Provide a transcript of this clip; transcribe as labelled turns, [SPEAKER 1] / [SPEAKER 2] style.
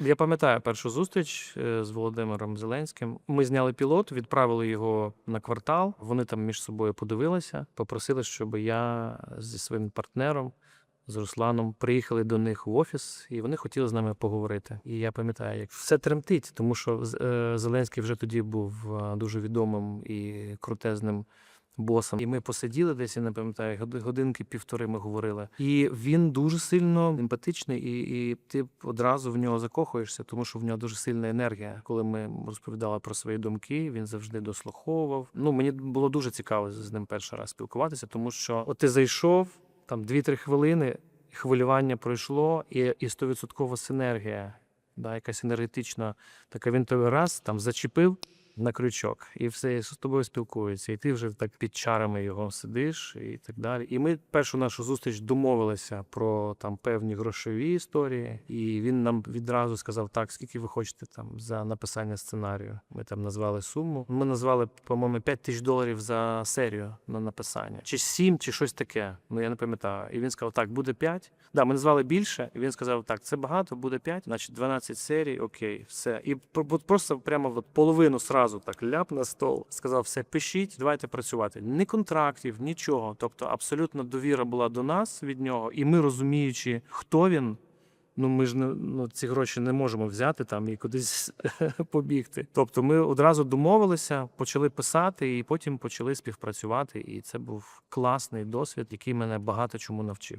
[SPEAKER 1] Я пам'ятаю першу зустріч е, з Володимиром Зеленським. Ми зняли пілот, відправили його на квартал. Вони там між собою подивилися, попросили, щоб я зі своїм партнером. З Русланом приїхали до них в офіс, і вони хотіли з нами поговорити. І я пам'ятаю, як все тремтить, тому що е, Зеленський вже тоді був е, дуже відомим і крутезним босом. І ми посиділи десь, я не пам'ятаю, годи- годинки півтори ми говорили. І він дуже сильно емпатичний, і, і ти одразу в нього закохуєшся, тому що в нього дуже сильна енергія. Коли ми розповідали про свої думки, він завжди дослуховував. Ну мені було дуже цікаво з ним перший раз спілкуватися, тому що от ти зайшов там 2-3 хвилини, хвилювання пройшло, і, і 100% синергія. Да, якась енергетична, така він тебе раз там зачепив на крючок, і все з тобою спілкується. І ти вже так під чарами його сидиш і так далі. І ми першу нашу зустріч домовилися про там певні грошові історії, і він нам відразу сказав: так, скільки ви хочете там за написання сценарію. Ми там назвали суму. Ми назвали, по-моєму, 5 тисяч доларів за серію на написання, чи 7, чи щось таке. Ну я не пам'ятаю. І він сказав: так, буде 5. Да, ми назвали більше, і він сказав: так, це багато, буде 5, значить 12 серій, окей, все. І просто прямо от половину сразу так ляп на стол. Сказав: все, пишіть, давайте працювати. Ні контрактів, нічого. Тобто, абсолютно довіра була до нас від нього, і ми розуміючи, хто він. Ну, ми ж не ну, ці гроші не можемо взяти там і кудись побігти. Тобто, ми одразу домовилися, почали писати, і потім почали співпрацювати. І це був класний досвід, який мене багато чому навчив.